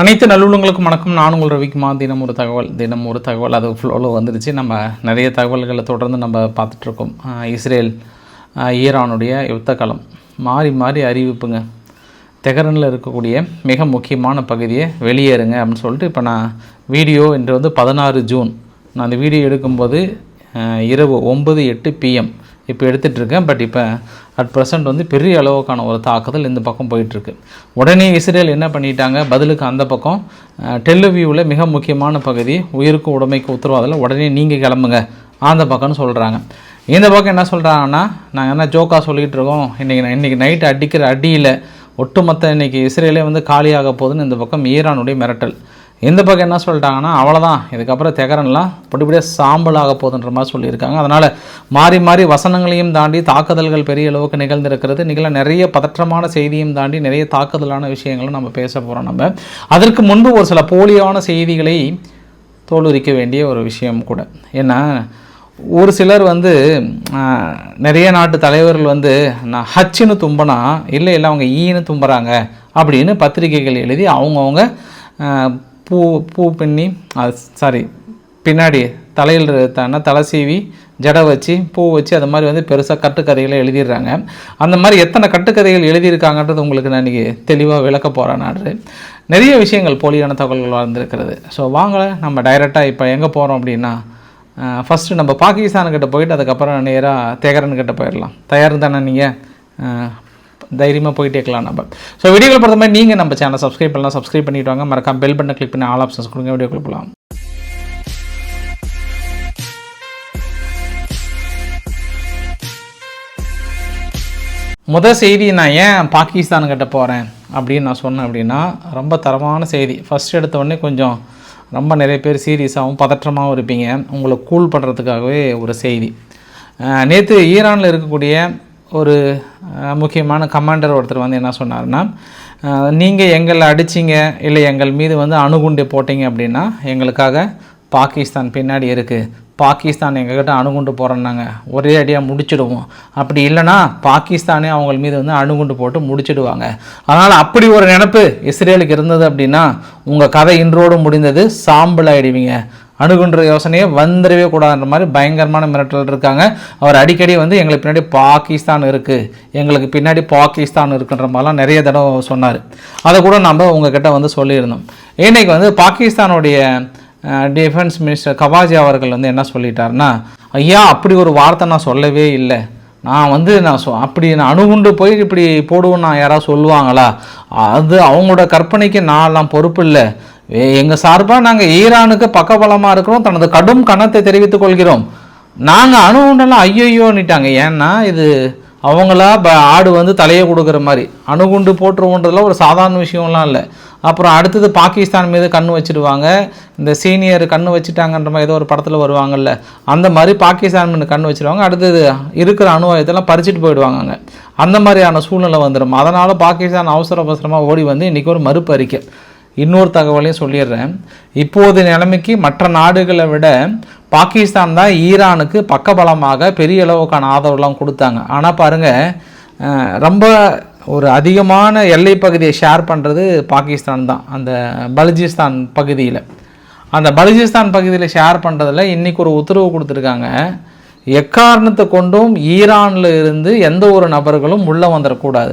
அனைத்து நல்லுள்ளங்களுக்கும் வணக்கம். நான் உங்கள் ரவிக்குமா தினம் ஒரு தகவல் தினம் ஒரு தகவல். அது ஃப்ளோவில் வந்துருச்சு. நம்ம நிறைய தகவல்களை தொடர்ந்து நம்ம பார்த்துட்ருக்கோம். இஸ்ரேல் ஈரானுடைய யுத்த காலம். மாறி மாறி அறிவிப்புங்க. தெஹரனில் இருக்கக்கூடிய மிக முக்கியமான பகுதியை வெளியேறுங்க அப்படின்னு சொல்லிட்டு இப்போ நான் வீடியோ இன்று வந்து பதினாறு ஜூன். நான் அந்த வீடியோ எடுக்கும்போது இரவு ஒம்பது எட்டு பிஎம் இப்போ எடுத்துகிட்டு இருக்கேன் பட் இப்போ அட் ப்ரெசண்ட் வந்து பெரிய அளவுக்கான ஒரு தாக்குதல் இந்த பக்கம் போயிட்டுருக்கு. உடனே இஸ்ரேல் என்ன பண்ணிட்டாங்க? பதிலுக்கு அந்த பக்கம் டெல்லுவியூவில் மிக முக்கியமான பகுதி உயிருக்கு உடைமைக்கு உத்தரவாதத்தில் உடனே நீங்கள் கிளம்புங்க அந்த பக்கம்னு சொல்கிறாங்க இந்த பக்கம் என்ன சொல்கிறாங்கன்னா நாங்கள் என்ன ஜோக்காக சொல்லிகிட்டு இருக்கோம் இன்றைக்கி இன்றைக்கி நைட்டு அடிக்கிற அடியில் ஒட்டுமொத்த இன்றைக்கி இஸ்ரேலே வந்து காலியாக போகுதுன்னு இந்த பக்கம் ஈரானுடைய மிரட்டல். இந்த பக்கம் என்ன சொல்லிட்டாங்கன்னா அவ்வளோதான் இதுக்கப்புறம் தெகரன்லாம் படிப்படியாக சாம்பலாக போகுதுன்ற மாதிரி சொல்லியிருக்காங்க. அதனால் மாறி மாறி வசனங்களையும் தாண்டி தாக்குதல்கள் பெரிய அளவுக்கு நிகழ்ந்திருக்கிறது. நிகழ நிறைய பதற்றமான செய்தியும் தாண்டி நிறைய தாக்குதலான விஷயங்களும் நம்ம பேச போகிறோம் நம்ம. அதற்கு முன்பு ஒரு சில போலியான செய்திகளை தோலுரிக்க வேண்டிய ஒரு விஷயம் கூட. ஏன்னா ஒரு சிலர் வந்து நிறைய நாட்டு தலைவர்கள் வந்து நான் ஹச்சுன்னு தும்பினா இல்லை இல்லை அவங்க ஈன்னு தும்புறாங்க அப்படின்னு பத்திரிகைகள் எழுதி அவங்கவுங்க பூ பூ பின்னி சாரி பின்னாடி தலையில் தானே தலை சீவி ஜடை வச்சு பூ வச்சு அது மாதிரி வந்து பெருசாக கட்டுக்கதைகளை எழுதிடுறாங்க. அந்த மாதிரி எத்தனை கட்டுக்கதைகள் எழுதியிருக்காங்கன்றது உங்களுக்கு நான் இன்றைக்கி தெளிவாக விளக்க போகிறேன் நான். நிறைய விஷயங்கள் போலியான தகவல்கள் வளர்ந்துருக்கிறது. ஸோ வாங்க நம்ம டைரெக்டாக இப்போ எங்கே போகிறோம் அப்படின்னா ஃபஸ்ட்டு நம்ம பாகிஸ்தானுக்கிட்ட போயிட்டு அதுக்கப்புறம் நேராக தேகரன்கிட்ட போயிடலாம். தயார் தானே நீங்கள் தைரியமாக போயிட்டே இருக்கலாம் நம்ம. ஸோ வீடியோவில் பொறுத்த மாதிரி நீங்கள் நம்ம சேனல் சப்ஸ்கிரைப் பண்ணலாம். சப்ஸ்கிரைப் பண்ணிட்டு வாங்க. மறக்காம பெல் பட்டனை கிளிக் பண்ணி ஆல் ஆப்ஷன்ஸ் கொடுங்க. வீடியோக்குள்ள போகலாம் முதல் செய்தி நான் ஏன் பாகிஸ்தானுக்கிட்ட போகிறேன் அப்படின்னு நான் சொன்னேன் அப்படின்னா ரொம்ப தரமான செய்தி. ஃபஸ்ட் எடுத்த உடனே கொஞ்சம் ரொம்ப நிறைய பேர் சீரியஸாகவும் பதற்றமாகவும் இருப்பீங்க. உங்களை கூல் பண்ணுறதுக்காகவே ஒரு செய்தி. நேற்று ஈரானில் இருக்கக்கூடிய ஒரு முக்கியமான கமாண்டர் ஒருத்தர் வந்து என்ன சொன்னார்னா நீங்கள் எங்களை அடிச்சிங்க இல்லை எங்கள் மீது வந்து அணுகுண்டு போட்டீங்க அப்படின்னா எங்களுக்காக பாகிஸ்தான் பின்னாடி இருக்குது பாகிஸ்தான் எங்ககிட்ட அணுகுண்டு போகிறோன்னாங்க ஒரே அடியாக முடிச்சிடுவோம். அப்படி இல்லைன்னா பாகிஸ்தானே அவங்க மீது வந்து அணுகுண்டு போட்டு முடிச்சிடுவாங்க. அதனால் அப்படி ஒரு நினப்பு இஸ்ரேலுக்கு இருந்தது அப்படின்னா உங்கள் கதை இன்றோடு முடிந்தது. சாம்பல் ஆகிடுவீங்க அணுகுன்ற யோசனையே வந்துடவே கூடாதுன்ற மாதிரி பயங்கரமான மிரட்டல் இருக்காங்க. அவர் அடிக்கடி வந்து எங்களுக்கு பின்னாடி பாகிஸ்தான் இருக்குது எங்களுக்கு பின்னாடி பாகிஸ்தான் இருக்குன்ற மாதிரிலாம் நிறைய தடவை சொன்னார். அதை கூட நம்ம உங்ககிட்ட வந்து சொல்லியிருந்தோம். இன்றைக்கி வந்து பாகிஸ்தானுடைய டிஃபென்ஸ் மினிஸ்டர் கவாஜி அவர்கள் வந்து என்ன சொல்லிட்டாருன்னா ஐயா அப்படி ஒரு வார்த்தை நான் சொல்லவே இல்லை. நான் வந்து நான் சொ அப்படி நான் அணுகுண்டு போய் இப்படி போடுவோம் நான் யாராவது சொல்லுவாங்களா? அது அவங்களோட கற்பனைக்கு நான்லாம் பொறுப்பு இல்லை. எங்கள் சார்பாக நாங்கள் ஈரானுக்கு பக்கபலமாக இருக்கிறோம். தனது கடும் கணத்தை தெரிவித்துக் கொள்கிறோம். நாங்கள் அணுகுண்டெல்லாம் ஐயோயோன்னுட்டாங்க. ஏன்னா இது அவங்களா ப ஆடு வந்து தலையை கொடுக்குற மாதிரி. அணுகுண்டு போட்டுருவோன்றதுல ஒரு சாதாரண விஷயம்லாம் இல்லை. அப்புறம் அடுத்தது பாகிஸ்தான் மீது கண்ணு வச்சிடுவாங்க இந்த சீனியர் கண்ணு வச்சுட்டாங்கன்ற மாதிரி ஏதோ ஒரு படத்தில் வருவாங்கல்ல. அந்த மாதிரி பாகிஸ்தான் மீது கண்ணு வச்சுருவாங்க. அடுத்தது இருக்கிற அணுவாயத்தெல்லாம் பறிச்சுட்டு போயிடுவாங்க அந்த மாதிரியான சூழ்நிலை வந்துடும் அதனால் பாகிஸ்தான் அவசர அவசரமாக ஓடி வந்து இன்றைக்கி ஒரு மறுப்பு அறிக்கை இன்னொரு தகவலையும் சொல்லிடுறேன். இப்போது நிலைமைக்கு மற்ற நாடுகளை விட பாகிஸ்தான் தான் ஈரானுக்கு பக்கபலமாக பெரிய அளவுக்கான ஆதரவுலாம் கொடுத்தாங்க. ஆனால் பாருங்கள் ரொம்ப ஒரு அதிகமான எல்லை பகுதியை ஷேர் பண்ணுறது பாகிஸ்தான் தான். அந்த பலுஜிஸ்தான் பகுதியில். அந்த பலுஜிஸ்தான் பகுதியில் ஷேர் பண்ணுறதுல இன்றைக்கி ஒரு உத்தரவு கொடுத்துருக்காங்க. எக்காரணத்தை கொண்டும் ஈரானில் இருந்து எந்த ஒரு நபர்களும் உள்ளே வந்துடக்கூடாது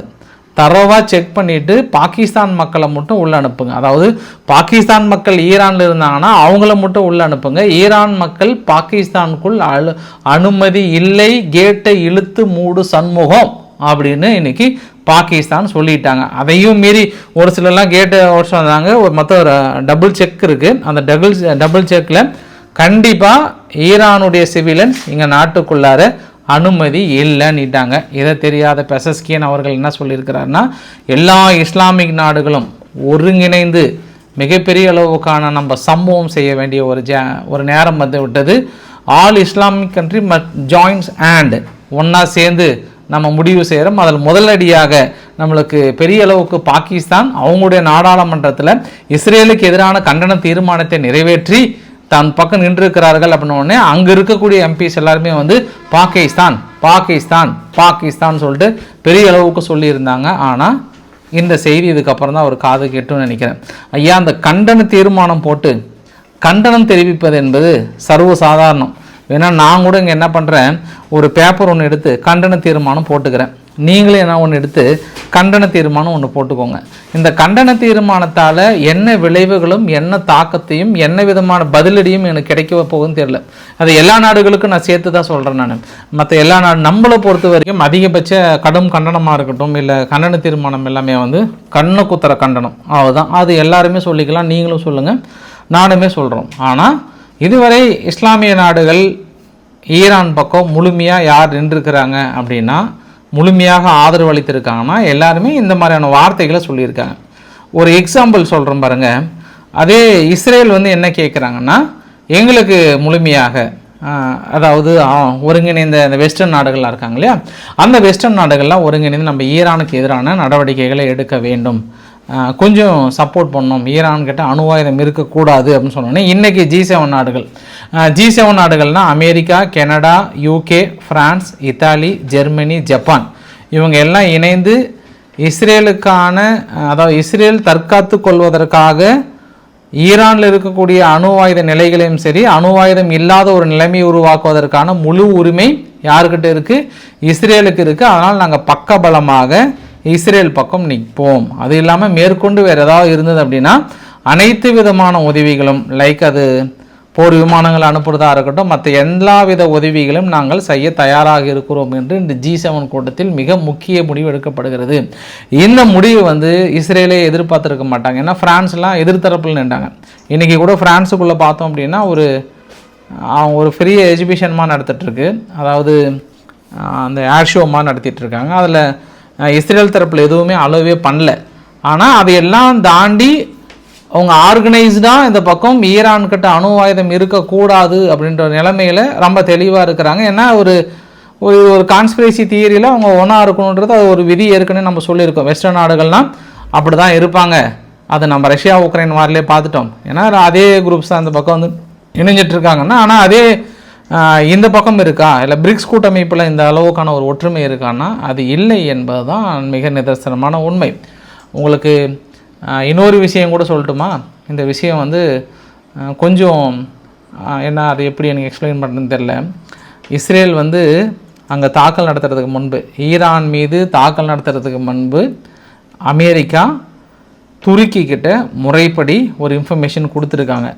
தரவாக செக் பண்ணிவிட்டு பாகிஸ்தான் மக்களை மட்டும் உள்ளே அனுப்புங்க. அதாவது பாகிஸ்தான் மக்கள் ஈரானில் இருந்தாங்கன்னா அவங்கள மட்டும் உள்ளே அனுப்புங்க. ஈரான் மக்கள் பாகிஸ்தானுக்குள் அழு அனுமதி இல்லை கேட்டை இழுத்து மூடு சண்முகம். அப்படின்னு இன்னைக்கு பாகிஸ்தான் சொல்லிட்டாங்க. அதையும் மீறி ஒரு சிலர்லாம் கேட்டு வருஷம் வந்தாங்க ஒரு மொத்த ஒரு டபுள் செக் இருக்குது அந்த டபுள் டபுள் செக்கில் கண்டிப்பாக ஈரானுடைய சிவிலன்ஸ் இங்கே நாட்டுக்குள்ளார அனுமதி இல்லைன்னுட்டாங்க. இதை தெரியாத பெசஸ்கியன் அவர்கள் என்ன சொல்லியிருக்கிறாருன்னா எல்லா இஸ்லாமிக் நாடுகளும் ஒருங்கிணைந்து மிகப்பெரிய அளவுக்கான நம்ம சம்பவம் செய்ய வேண்டிய ஒரு ஜ ஒரு நேரம் வந்து விட்டது all Islamic country must joins and ஒன்றா சேர்ந்து நம்ம முடிவு செய்கிறோம் அதில் முதலடியாக நம்மளுக்கு பெரிய அளவுக்கு பாகிஸ்தான் அவங்களுடைய நாடாளுமன்றத்தில் இஸ்ரேலுக்கு எதிரான கண்டன தீர்மானத்தை நிறைவேற்றி தன் பக்கம் நின்றிருக்கிறார்கள் அப்படின்ன உடனே அங்கே இருக்கக்கூடிய எம்பிஸ் எல்லாருமே வந்து பாகிஸ்தான் பாகிஸ்தான் பாகிஸ்தான் சொல்லிட்டு பெரிய அளவுக்கு சொல்லியிருந்தாங்க. ஆனால் இந்த செய்தி இதுக்கப்புறம் தான் அவர் காது கேட்டுன்னு நினைக்கிறேன். ஐயா அந்த கண்டன தீர்மானம் போட்டு கண்டனம் தெரிவிப்பது என்பது சர்வ ஏன்னா நான் கூட இங்கே என்ன பண்ணுறேன் ஒரு பேப்பர் ஒன்று எடுத்து கண்டன தீர்மானம் போட்டுக்கிறேன். நீங்களே என்ன ஒன்று எடுத்து கண்டன தீர்மானம் ஒன்று போட்டுக்கோங்க. இந்த கண்டன தீர்மானத்தால் என்ன விளைவுகளும் என்ன தாக்கத்தையும் என்ன விதமான பதிலடியும் எனக்கு கிடைக்க போகுதுன்னு தெரியல. அது எல்லா நாடுகளுக்கும் நான் சேர்த்து தான் சொல்கிறேன் நான். மற்ற எல்லா நாடு நம்மளை பொறுத்த வரைக்கும் அதிகபட்ச கடும் கண்டனமாக இருக்கட்டும் இல்லை கண்டன தீர்மானம் எல்லாமே வந்து கண்ணு குத்துற கண்டனம். அதுதான் அது எல்லாருமே சொல்லிக்கலாம் நீங்களும் சொல்லுங்கள் நானுமே சொல்கிறோம் ஆனால் இதுவரை இஸ்லாமிய நாடுகள் ஈரான் பக்கம் முழுமையாக யார் நின்றுருக்கிறாங்க அப்படின்னா முழுமையாக ஆதரவு அளித்திருக்காங்கன்னா எல்லாருமே இந்த மாதிரியான வார்த்தைகளை சொல்லியிருக்காங்க. ஒரு எக்ஸாம்பிள் சொல்கிறேன் பாருங்கள் அதே இஸ்ரேல் வந்து என்ன கேட்குறாங்கன்னா எங்களுக்கு முழுமையாக அதாவது ஒருங்கிணைந்த இந்த வெஸ்டர்ன் நாடுகள்லாம் இருக்காங்க இல்லையா? அந்த வெஸ்டர்ன் நாடுகள்லாம் ஒருங்கிணைந்து நம்ம ஈரானுக்கு எதிரான நடவடிக்கைகளை எடுக்க வேண்டும். கொஞ்சம் சப்போர்ட் பண்ணோம் ஈரான் கிட்ட அணு ஆயுதம் இருக்கக்கூடாது அப்படின்னு சொன்னோன்னே இன்றைக்கி ஜி செவன் நாடுகள். G seven நாடுகள்னால் America Canada UK France Italy Germany Japan. இவங்க எல்லாம் இணைந்து இஸ்ரேலுக்கான அதாவது இஸ்ரேல் தற்காத்து கொள்வதற்காக ஈரானில் இருக்கக்கூடிய அணு ஆயுத நிலைகளையும் சரி அணு ஆயுதம் இல்லாத ஒரு நிலைமையை உருவாக்குவதற்கான முழு உரிமை யாருக்கிட்ட இருக்குது இஸ்ரேலுக்கு இருக்குது அதனால் நாங்கள் பக்கபலமாக இஸ்ரேல் பக்கம் நிற்போம். அது இல்லாமல் மேற்கொண்டு வேறு ஏதாவது இருந்தது அப்படின்னா அனைத்து விதமான உதவிகளும் லைக் அது போர் விமானங்கள் அனுப்புறதா இருக்கட்டும் மற்ற எல்லா வித உதவிகளும் நாங்கள் செய்ய தயாராக இருக்கிறோம் என்று இந்த ஜி செவன் கூட்டத்தில் மிக முக்கிய முடிவு எடுக்கப்படுகிறது. இந்த முடிவு வந்து இஸ்ரேலே எதிர்பார்த்துருக்க மாட்டாங்க. ஏன்னா ஃப்ரான்ஸ்லாம் எதிர்த்தரப்பில் நின்றாங்க. இன்றைக்கி கூட ஃப்ரான்ஸுக்குள்ளே பார்த்தோம் அப்படின்னா ஒரு அவங்க ஒரு ஃப்ரீ எஜுகேஷன்மா நடத்திட்டுருக்கு அதாவது அந்த ஏர் ஷோமா நடத்திட்டுருக்காங்க அதில் இஸ்ரேல் தரப்பில் எதுவுமே அளவே பண்ணல. ஆனால் அதையெல்லாம் தாண்டி அவங்க ஆர்கனைஸ்டாக இந்த பக்கம் ஈரான்கிட்ட அணு ஆயுதம் இருக்கக்கூடாது அப்படின்ற நிலைமையில் ரொம்ப தெளிவாக இருக்கிறாங்க. ஏன்னா ஒரு ஒரு ஒரு கான்ஸ்பிரசி தியரியில் அவங்க ஒன்றா இருக்கணுன்றது அது ஒரு விதி ஏற்கனவே நம்ம சொல்லியிருக்கோம். வெஸ்டர்ன் நாடுகள்லாம் அப்படி தான் இருப்பாங்க. அது நம்ம ரஷ்யா உக்ரைன் வாரிலே பார்த்துட்டோம். ஏன்னா அதே குரூப்ஸ் தான் அந்த பக்கம் வந்து இணைஞ்சிட்டு இருக்காங்கன்னா ஆனால் அதே இந்த பக்கம் இருக்கா? இல்லை பிரிக்ஸ் கூட்டமைப்பில் இந்த அளவுக்கான ஒரு ஒற்றுமை இருக்கான்னா அது இல்லை என்பது தான் மிக நிதர்சனமான உண்மை. உங்களுக்கு இன்னொரு விஷயம் கூட சொல்லட்டுமா? இந்த விஷயம் வந்து கொஞ்சம் என்ன அது எப்படி எனக்கு எக்ஸ்பிளைன் பண்ணுறதுன்னு தெரில இஸ்ரேல் வந்து அங்கே தாக்கல் நடத்துறதுக்கு முன்பு ஈரான் மீது தாக்கல் நடத்துறதுக்கு முன்பு அமெரிக்கா துருக்கி கிட்ட முறைப்படி ஒரு இன்ஃபர்மேஷன் கொடுத்துருக்காங்க.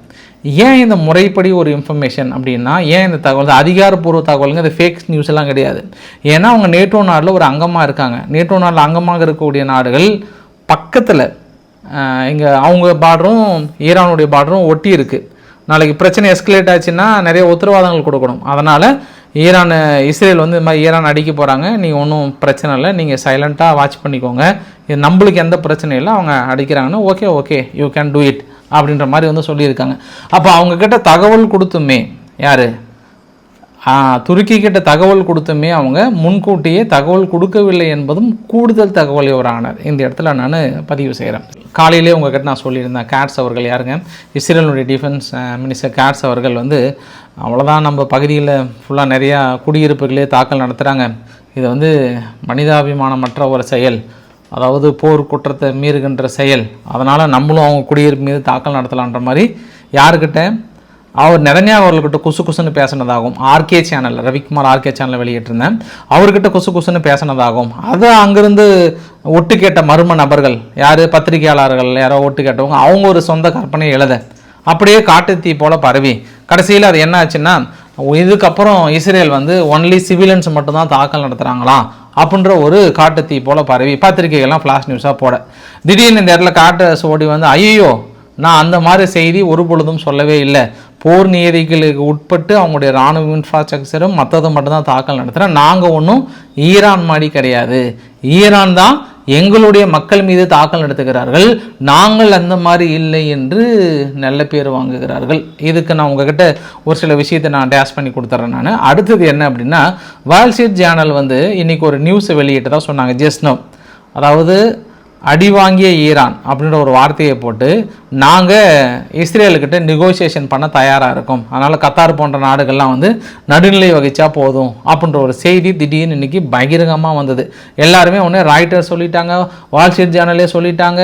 ஏன் இந்த முறைப்படி ஒரு இன்ஃபர்மேஷன் அப்படின்னா ஏன் இந்த தகவல் அதிகாரப்பூர்வ தகவலுங்க இது ஃபேக் நியூஸ் எல்லாம் கிடையாது. ஏன்னா அவங்க நேட்டோ நாட்டில் ஒரு அங்கமாக இருக்காங்க. நேட்டோ நாட்டில் அங்கமாக இருக்கக்கூடிய நாடுகள் பக்கத்தில் இங்கே அவங்க பார்டரும் ஈரானுடைய பார்டரும் ஒட்டி இருக்குது நாளைக்கு பிரச்சனை எஸ்கலேட் ஆச்சுன்னா நிறைய உத்தரவாதங்கள் கொடுக்கணும். அதனால் ஈரான் இஸ்ரேல் வந்து இந்த மாதிரி ஈரான் அடிக்க போகிறாங்க நீங்கள் ஒன்றும் பிரச்சனை இல்லை. நீங்கள் சைலண்ட்டாக வாட்ச் பண்ணிக்கோங்க. இது நம்மளுக்கு எந்த பிரச்சனையும் இல்லை. அவங்க அடிக்கிறாங்கன்னா okay okay you can do it அப்படின்ற மாதிரி வந்து சொல்லியிருக்காங்க. அப்போ அவங்கக்கிட்ட தகவல் கொடுத்துமே யார்? துருக்கி கிட்ட தகவல் கொடுத்துமே அவங்க முன்கூட்டியே தகவல் கொடுக்கவில்லை என்பதும் கூடுதல் தகவல் ஒரு ஆனர் இந்த இடத்துல நான் பதிவு செய்கிறேன் காலையிலே உங்ககிட்ட நான் சொல்லியிருந்தேன் கேட்ஸ் அவர்கள் யாருங்க? இஸ்ரேலுடைய டிஃபென்ஸ் மினிஸ்டர் கேட்ஸ் அவர்கள் வந்து அவ்வளோதான் நம்ம பகுதியில் ஃபுல்லாக நிறையா குடியிருப்புகளே தாக்கல் நடத்துகிறாங்க இது வந்து மனிதாபிமானமற்ற ஒரு செயல். அதாவது போர் குற்றத்தை மீறுகின்ற செயல். அதனால் நம்மளும் அவங்க குடியிருப்பு மீது தாக்கல் நடத்தலான்ற மாதிரி யாருக்கிட்ட அவர் நெதன்யா அவர்கிட்ட குசு குசுன்னு பேசினதாகும் ஆர்கே சேனலில் ரவிக்குமார் ஆர்கே சேனலில் வெளியிட்டிருந்தேன். அவர்கிட்ட குசு குசுன்னு பேசினதாகும் அது அங்கிருந்து ஒட்டு கேட்ட மர்ம நபர்கள் யார்? பத்திரிகையாளர்கள் யாரோ ஒட்டு கேட்டவங்க அவங்க ஒரு சொந்த கற்பனையை எழுத. அப்படியே காட்டுத்தீ போல் பரவி. கடைசியில் அது என்ன ஆச்சுன்னா இதுக்கப்புறம் இஸ்ரேல் வந்து ஒன்லி சிவிலியன்ஸ் மட்டும்தான் தாக்கல் நடத்துகிறாங்களாம் அப்படின்ற ஒரு காட்டுத்தீ போல் பரவி. பத்திரிகைகள்லாம் ஃப்ளாஷ் நியூஸாக போட. திடீர்னு இந்த இடத்துல காட்டு ஓடி வந்து ஐயோ நான் அந்த மாதிரி செய்தி ஒரு பொழுதும் சொல்லவே இல்லை. போர் நியதிகளுக்கு உட்பட்டு அவங்களுடைய இராணுவ இன்ஃப்ராஸ்ட்ரக்சரும் மற்றது மட்டும்தான் தாக்கல் நடத்துகிறோம் நாங்கள் ஒன்றும் ஈரான் மாதிரி கிடையாது. ஈரான் தான் எங்களுடைய மக்கள் மீது தாக்கல் நடத்துகிறார்கள். நாங்கள் அந்த மாதிரி இல்லை என்று நல்ல பேர் வாங்குகிறார்கள். இதுக்கு நான் உங்ககிட்ட ஒரு சில விஷயத்தை நான் டேஸ் பண்ணி கொடுத்துட்றேன் நான். அடுத்தது என்ன அப்படின்னா வால் ஸ்ட்ரீட் ஜேர்னல் வந்து இன்றைக்கி ஒரு நியூஸை வெளியிட்டு தான் சொன்னாங்க ஜெஸ்னோ அதாவது அடி வாங்கிய ஈரான் அப்படின்ற ஒரு வார்த்தையை போட்டு நாங்கள் இஸ்ரேலுக்கிட்ட நெகோசியேஷன் பண்ண தயாராக இருக்கோம். அதனால் கத்தார் போன்ற நாடுகள்லாம் வந்து நடுநிலை வகிச்சா போதும் அப்படின்ற ஒரு செய்தி திடீர்னு இன்னைக்கு பகிரங்கமாக வந்தது. எல்லாருமே ஒன்று ராய்டர் சொல்லிட்டாங்க வால் ஸ்ட்ரீட் ஜேர்னலே சொல்லிட்டாங்க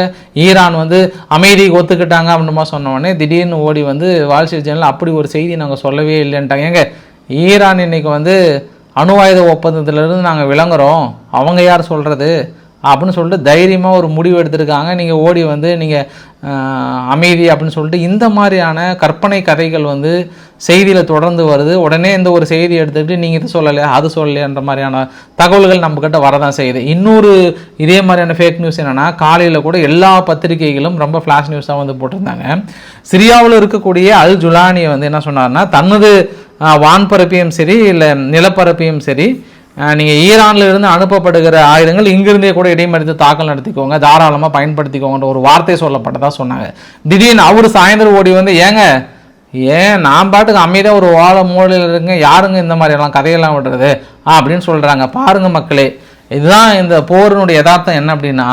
ஈரான் வந்து அமைதிக்கு ஒத்துக்கிட்டாங்க அப்படின்ற மாதிரி சொன்ன உடனே திடீர்னு ஓடி வந்து வால் ஸ்ட்ரீட் ஜேர்னல் அப்படி ஒரு செய்தி நாங்கள் சொல்லவே இல்லைன்ட்டாங்க. ஏங்க ஈரான் இன்னைக்கு வந்து அணு ஆயுத ஒப்பந்தத்திலிருந்து நாங்கள் விளங்குறோம். அவங்க யார் சொல்கிறது அப்படின்னு சொல்லிட்டு தைரியமாக ஒரு முடிவு எடுத்திருக்காங்க. நீங்கள் ஓடி வந்து நீங்கள் அமைதி அப்படின்னு சொல்லிட்டு இந்த மாதிரியான கற்பனை கதைகள் வந்து செய்தியில் தொடர்ந்து வருது. உடனே இந்த ஒரு செய்தி எடுத்துக்கிட்டு நீங்கள் இது சொல்லலையா அது சொல்லலையான்ற மாதிரியான தகவல்கள் நம்மக்கிட்ட வரதான் செய்யுது. இன்னொரு இதே மாதிரியான ஃபேக் நியூஸ் என்னென்னா காலையில் கூட எல்லா பத்திரிகைகளும் ரொம்ப ஃப்ளாஷ் நியூஸாக வந்து போட்டிருந்தாங்க. சிரியாவில் இருக்கக்கூடிய அல் ஜுலானியை வந்து என்ன சொன்னார்னா தனது வான்பரப்பையும் சரி இல்லை நிலப்பரப்பையும் சரி நீங்கள் ஈரானில் இருந்து அனுப்பப்படுகிற ஆயுதங்கள் இங்கிருந்தே கூட இடைமறித்து தாக்கல் நடத்திக்கோங்க. தாராளமாக பயன்படுத்திக்கோங்கன்ற ஒரு வார்த்தை சொல்லப்பட்டதாக சொன்னாங்க. திடீர்னு அவர் சாயந்தரம் ஓடி வந்து ஏங்க ஏன் நான் பாட்டுக்கு அமைதியாக ஒரு ஓலை மூலையில் இருங்க யாருங்க இந்த மாதிரியெல்லாம் கதையெல்லாம் விடுறது? அப்படின்னு சொல்கிறாங்க பாருங்கள் மக்களே இதுதான் இந்த போரினுடைய யதார்த்தம் என்ன அப்படின்னா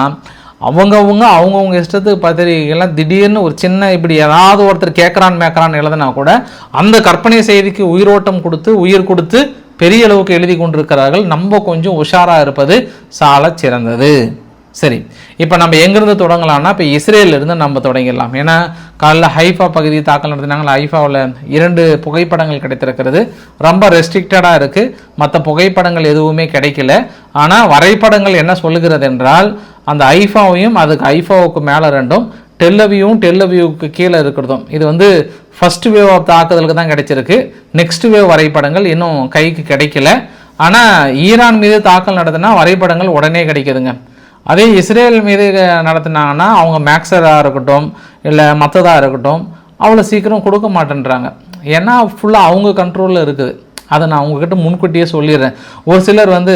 அவங்கவுங்க அவங்கவுங்க இஷ்டத்துக்கு பத்திரிகைகள்லாம் திடீர்னு ஒரு சின்ன இப்படி ஏதாவது ஒருத்தர் கேட்குறான் மேக்கிறான் எழுதுனா கூட அந்த கற்பனை செய்திக்கு உயிரோட்டம் கொடுத்து உயிர் கொடுத்து பெரிய அளவுக்கு எழுதி கொண்டிருக்கிறார்கள். நம்ம கொஞ்சம் உஷாராக இருப்பது சால சிறந்தது. சரி. இப்போ நம்ம எங்கேருந்து தொடங்கலாம்னா இப்போ இஸ்ரேல்ல இருந்து நம்ம தொடங்கிடலாம். ஏன்னா காலைல ஹைஃபா பகுதி தாக்கல் நடத்தினாங்களா ஹைஃபாவில் இரண்டு புகைப்படங்கள் கிடைத்திருக்கிறது. ரொம்ப ரெஸ்ட்ரிக்டடாக இருக்குது மற்ற புகைப்படங்கள் எதுவுமே கிடைக்கல. ஆனால் வரைபடங்கள் என்ன சொல்லுகிறது என்றால் அந்த ஐஃபாவையும் அதுக்கு ஐஃபாவுக்கு மேலே ரெண்டும் டெல்லவியும் டெல்லவியூக்கு கீழே இருக்கிறதும். இது வந்து ஃபஸ்ட் வேவ் ஆஃப் தாக்குதலுக்கு தான் கிடைச்சிருக்கு. நெக்ஸ்ட் வேவ் வரைபடங்கள் இன்னும் கைக்கு கிடைக்கல. ஆனால் ஈரான் மீது தாக்கல் நடத்தினா வரைபடங்கள் உடனே கிடைக்குதுங்க. அதே இஸ்ரேல் மீது நடத்தினாங்கன்னா அவங்க மேக்ஸராக இருக்கட்டும் இல்லை மற்றதாக இருக்கட்டும் அவ்வளோ சீக்கிரம் கொடுக்க மாட்டேன்றாங்க. ஏன்னா ஃபுல்லாக அவங்க கண்ட்ரோலில் இருக்குது. அதை நான் உங்ககிட்ட முன்கூட்டியே சொல்லிடுறேன். ஒரு சிலர் வந்து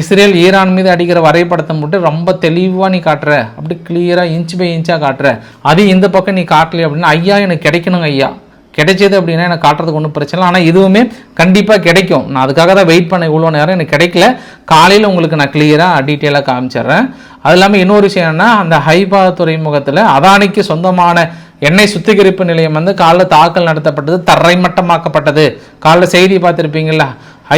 இஸ்ரேல் ஈரான் மீது அடிக்கிற வரைபடத்தை மட்டும் ரொம்ப தெளிவாக நீ காட்டுற. அப்படி கிளியராக இன்ச் பை இன்ச்சாக காட்டுற. அது இந்த பக்கம் நீ காட்டலையே அப்படின்னா ஐயா எனக்கு கிடைக்கணுங்க ஐயா. கிடைச்சது அப்படின்னா எனக்கு காட்டுறதுக்கு ஒன்றும் பிரச்சனை இல்லை. ஆனால் இதுவுமே கண்டிப்பாக கிடைக்கும். நான் அதுக்காக தான் வெயிட் பண்ண இவ்வளோ நேரம் எனக்கு கிடைக்கல. காலையில் உங்களுக்கு நான் கிளியராக டீட்டெயிலாக காமிச்சிடுறேன். அது இல்லாமல் இன்னொரு விஷயம் என்னன்னா அந்த ஹைபா துறைமுகத்தில் அதானிக்கு சொந்தமான எண்ணெய் சுத்திகரிப்பு நிலையம் வந்து காலைல தாக்கல் நடத்தப்பட்டது தரைமட்டமாக்கப்பட்டது. காலைல செய்தி பார்த்துருப்பீங்களா